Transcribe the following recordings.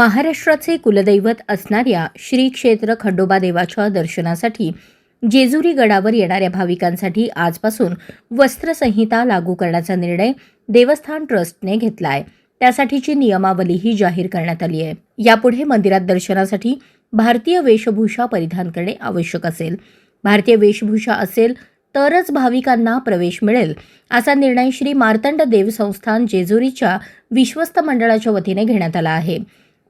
महाराष्ट्राचे कुलदैवत असणाऱ्या श्री क्षेत्र खंडोबा देवाच्या दर्शनासाठी जेजुरी गडावर येणाऱ्या भाविकांसाठी आजपासून वस्त्रसंहिता लागू करण्याचा निर्णय देवस्थान ट्रस्टने घेतला आहे त्यासाठीची नियमावलीही जाहीर करण्यात आली आहे. यापुढे मंदिरात दर्शनासाठी भारतीय वेशभूषा परिधान करणे आवश्यक असेल. भारतीय वेशभूषा असेल तरच भाविकांना प्रवेश मिळेल असा निर्णय श्री मार्तंड देव संस्थान जेजुरीच्या विश्वस्त मंडळाच्या वतीने घेण्यात आला आहे.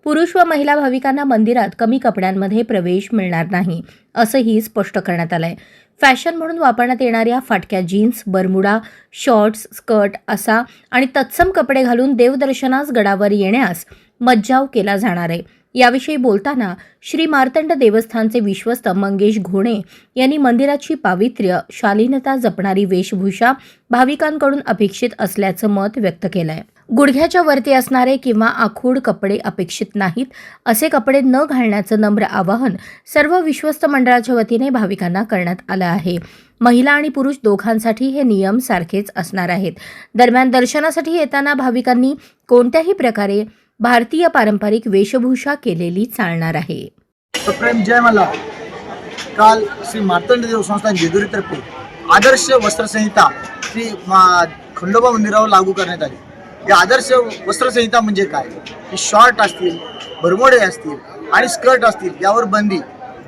पुरुष व महिला भाविकांना मंदिरात कमी कपड्यांमध्ये प्रवेश मिळणार नाही असंही स्पष्ट करण्यात आलंय. फॅशन म्हणून वापरण्यात येणाऱ्या फाटक्या जीन्स बरमुडा शॉर्ट्स स्कर्ट असा आणि तत्सम कपडे घालून देवदर्शनास गडावर येण्यास मज्जाव केला जाणार आहे. याविषयी बोलताना श्री मार्तंड देवस्थानचे विश्वस्त मंगेश घोणे यांनी मंदिराची पावित्र्य शालीनता जपणारी वेशभूषा भाविकांकडून अपेक्षित असल्याचं मत व्यक्त केलं आहे गुडघ्याच्या वरती असणारे किंवा आखूड कपडे अपेक्षित नाहीत असे कपडे न घालण्याचं नम्र आवाहन सर्व विश्वस्त मंडळाच्या वतीने भाविकांना करण्यात आलं आहे. महिला आणि पुरुष दोघांसाठी हे नियम सारखेच असणार आहेत. दरम्यान दर्शनासाठी येताना भाविकांनी कोणत्याही प्रकारे भारतीय पारंपरिक वेशभूषा केलेली चालणार आहे. प्रेम जय मला. काल श्री मार्तंड देव संस्थान जेजुरीतर्फे आदर्श वस्त्रसंहिता श्री खंडोबा मंदिरावर लागू करण्यात आली. या आदर्श वस्त्रसंहिता म्हणजे काय? की शॉर्ट असतील भरमोडे असतील आणि स्कर्ट असतील यावर बंदी.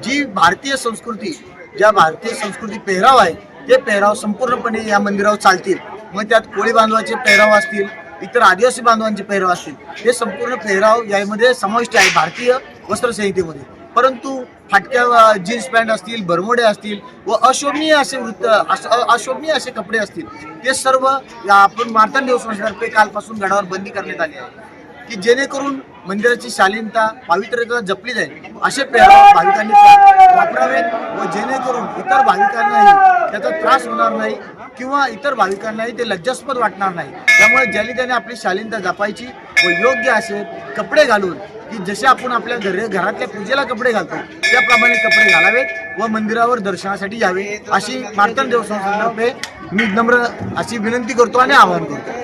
जी भारतीय संस्कृती ज्या भारतीय संस्कृती पेहराव आहे ते पेहराव संपूर्णपणे या मंदिरावर चालतील. मग त्यात कोळी बांधवाचे पेहराव असतील इतर आदिवासी बांधवांचे पेहराव असतील हे संपूर्ण पेहराव यामध्ये समाविष्ट आहे भारतीय वस्त्रसंहितेमध्ये. परंतु फाटक्या जीन्स पॅन्ट असतील बरमोडे असतील व अशोभनीय असे वृत्त अशोभनीय असे कपडे असतील ते सर्व आपण मार्तंड देवस्थानतर्फे कालपासून गडावर बंदी करण्यात आली आहे. की जेणेकरून मंदिराची शालीनता पावित्र्यता जपली जाईल. असे पेहराव भाविकांनी वापरावेत व जेणेकरून इतर भाविकांनाही त्याचा त्रास होणार नाही किंवा इतर भाविकांनाही ते लज्जास्पद वाटणार नाही. त्यामुळे ज्याने त्याने आपली शालीनता जपायची व योग्य असे कपडे घालून की जसे आपण आपल्या घर घरातल्या पूजेला कपडे घालतो त्याप्रमाणे कपडे घालावेत व मंदिरावर दर्शनासाठी यावे अशी मार्तंड देवस्थानातर्फे मी नम्र अशी विनंती करतो आणि आवाहन करतो.